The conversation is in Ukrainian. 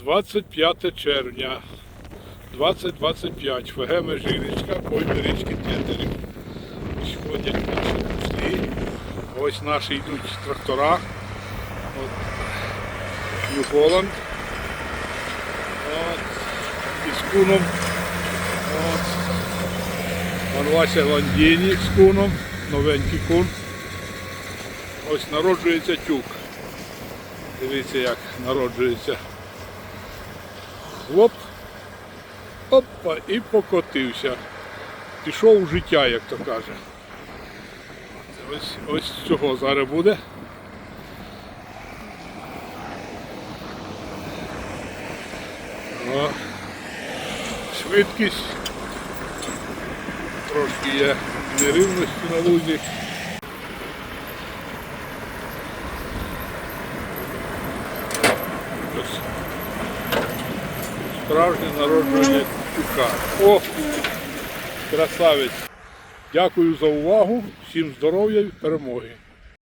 25 червня 2025 ФГ Межирічка, пойми річки Тетерів. Сходять наші пусті. Ось наші йдуть трактора. От. Нью Холланд. От. Із куном. От. Пан Вася Ландіні з куном. Новенький кун. Ось народжується тюк. Дивіться, як народжується. Хлоп. Опа, і покотився. Пішов у життя, як то каже. Ось, ось цього зараз буде. О, швидкість. Трошки є нерівності на лузі. Ось Справжнє народження тюка. О! Красавець! Дякую за увагу, всім здоров'я і перемоги.